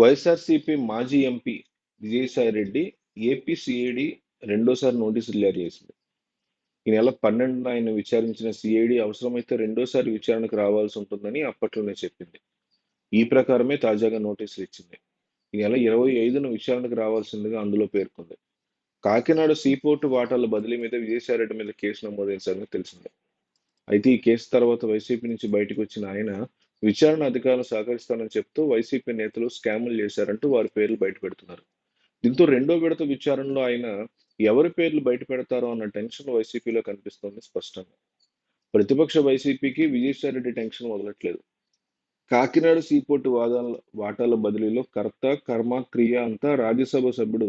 వైఎస్ఆర్సీపీ మాజీ MP Vijayasai Reddy AP CID రెండోసారి notice జారీ చేసింది. ఈ నెల పన్నెండున ఆయన విచారించిన సిఐడి అవసరమైతే రెండోసారి విచారణకు రావాల్సి ఉంటుందని అప్పట్లోనే చెప్పింది. ఈ ప్రకారమే తాజాగా నోటీసులు ఇచ్చింది. ఈ నెల ఇరవై ఐదున విచారణకు రావాల్సిందిగా అందులో పేర్కొంది. కాకినాడ సీపోర్టు వాటాల బదిలీ మీద విజయసాయిరెడ్డి మీద కేసు నమోదైన సంగతి తెలిసిందే. అయితే ఈ కేసు తర్వాత వైసీపీ నుంచి బయటకు వచ్చిన ఆయన విచారణ అధికారులు సహకరిస్తానని చెప్తూ వైసీపీ నేతలు స్కాములు చేశారంటూ వారి పేర్లు బయటపెడుతున్నారు. దీంతో రెండో విడత విచారణలో ఆయన ఎవరి పేర్లు బయట పెడతారో అన్న టెన్షన్ వైసీపీలో కనిపిస్తోంది స్పష్టంగా. ప్రతిపక్ష వైసీపీకి విజయసాయిరెడ్డి టెన్షన్ వదలట్లేదు. కాకినాడ సీపోర్టు వాదాల వాటాల బదిలీలో కర్త కర్మ క్రియ అంతా రాజ్యసభ సభ్యుడు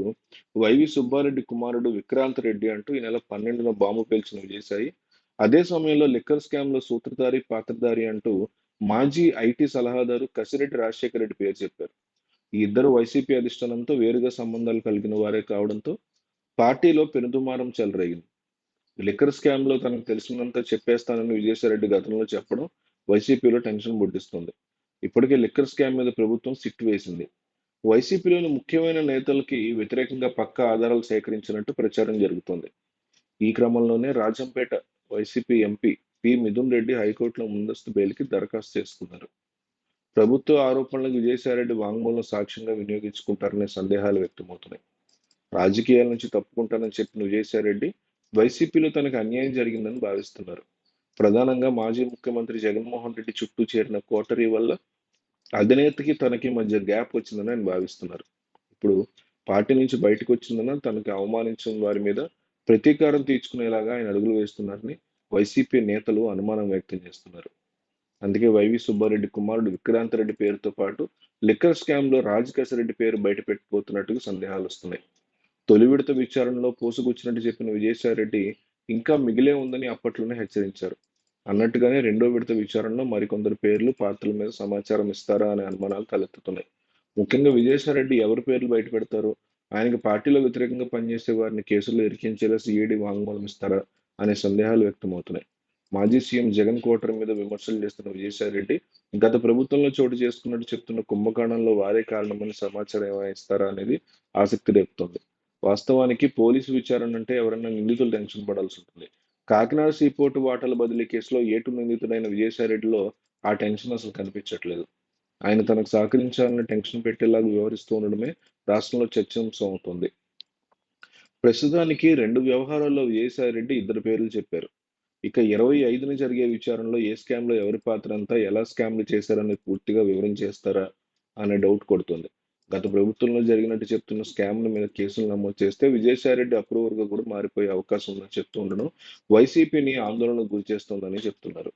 వైవి సుబ్బారెడ్డి కుమారుడు విక్రాంత్ రెడ్డి అంటూ ఈ నెల పన్నెండున బాంబు పేల్చిన విజయసాయి అదే సమయంలో లిక్కర్ స్కామ్లో సూత్రధారి పాత్రధారి అంటూ మాజీ ఐటీ సలహాదారు కసిరెడ్డి రాజశేఖర రెడ్డి పేరు చెప్పారు. ఈ ఇద్దరు వైసీపీ అధిష్టానంతో వేరుగా సంబంధాలు కలిగిన వారే కావడంతో పార్టీలో పెనుదుమారం చెలరేగింది. లిక్కర్ స్కామ్లో తనకు తెలిసినంత చెప్పేస్తానని విజయసాయిరెడ్డి గతంలో చెప్పడం వైసీపీలో టెన్షన్ పుట్టిస్తుంది ఇప్పటికే లిక్కర్ స్కామ్ మీద ప్రభుత్వం సిట్ వేసింది. వైసీపీలోని ముఖ్యమైన నేతలకి వ్యతిరేకంగా పక్క ఆధారాలు సేకరించినట్టు ప్రచారం జరుగుతోంది. ఈ క్రమంలోనే Rajampet YCP MP P Mithun Reddy హైకోర్టులో ముందస్తు బెయిల్కి దరఖాస్తు చేసుకున్నారు. ప్రభుత్వ ఆరోపణలకు విజయసాయిరెడ్డి వాంగ్మూలం సాక్ష్యంగా వినియోగించుకుంటారనే సందేహాలు వ్యక్తమవుతున్నాయి. రాజకీయాల నుంచి తప్పుకుంటానని చెప్పిన విజయసాయిరెడ్డి వైసీపీలో తనకు అన్యాయం జరిగిందని భావిస్తున్నారు. ప్రధానంగా మాజీ ముఖ్యమంత్రి జగన్మోహన్ రెడ్డి చుట్టూ చేరిన కోటరీ వల్ల అధినేతకి తనకి మధ్య గ్యాప్ వచ్చిందని ఆయన భావిస్తున్నారు. ఇప్పుడు పార్టీ నుంచి బయటకు వచ్చిందని తనకి అవమానించిన వారి మీద ప్రతీకారం తీర్చుకునేలాగా ఆయన అడుగులు వేస్తున్నారని వైసీపీ నేతలు అనుమానం వ్యక్తం చేస్తున్నారు. అందుకే వైవి సుబ్బారెడ్డి కుమారుడు విక్రాంత్ రెడ్డి పేరుతో పాటు లిక్కర్ స్కామ్లో రెడ్డి పేరు బయట పెట్టిపోతున్నట్టుగా సందేహాలు వస్తున్నాయి. తొలి విడత విచారణలో పోసుకొచ్చినట్టు చెప్పిన విజయసాయిరెడ్డి ఇంకా మిగిలే ఉందని అప్పట్లోనే హెచ్చరించారు. అన్నట్టుగానే రెండో విడత విచారణలో మరికొందరు పేర్లు పాత్రల మీద సమాచారం ఇస్తారా అనే అనుమానాలు తలెత్తుతున్నాయి. ముఖ్యంగా విజయసాయిరెడ్డి ఎవరి పేర్లు బయట పెడతారు ఆయనకి పార్టీలో వ్యతిరేకంగా పనిచేసే వారిని కేసుల్లో ఇరికించేలా సిఐడి వాంగ్మూలం ఇస్తారా? అనే సందేహాలు వ్యక్తమవుతున్నాయి. మాజీ సీఎం జగన్ కోటర్ మీద విమర్శలు చేస్తున్న విజయసాయిరెడ్డి గత ప్రభుత్వంలో చోటు చేసుకున్నట్టు చెప్తున్న కుంభకోణంలో వారే కారణమని సమాచారం ఏమైనా ఇస్తారా అనేది ఆసక్తి రేపుతోంది. వాస్తవానికి పోలీసు విచారణ అంటే ఎవరైనా నిందితులు టెన్షన్ పడాల్సి ఉంటుంది. కాకినాడ సీపోర్టు వాటాల బదిలీ కేసులో ఏటు నిందితుడైన విజయసాయిరెడ్డిలో ఆ టెన్షన్ అసలు కనిపించట్లేదు. ఆయన తనకు సహకరించాలని టెన్షన్ పెట్టేలాగా వ్యవహరిస్తూ ఉండడమే రాష్ట్రంలో చర్చాంశం అవుతుంది. ప్రస్తుతానికి రెండు వ్యవహారాల్లో విజయసాయిరెడ్డి ఇద్దరు పేర్లు చెప్పారు. ఇక ఇరవై ఐదున జరిగే విచారణలో ఏ స్కామ్లో ఎవరి పాత్ర అంతా ఎలా స్కామ్లు చేశారని పూర్తిగా వివరించేస్తారా అనే డౌట్ కొడుతుంది. గత ప్రభుత్వంలో జరిగినట్టు చెప్తున్న స్కామ్ల మీద కేసులు నమోదు చేస్తే విజయసాయిరెడ్డి అప్రూవర్గా కూడా మారిపోయే అవకాశం ఉందని చెప్తూ ఉండడం వైసీపీని ఆందోళనకు గురి చేస్తోందని చెప్తున్నారు.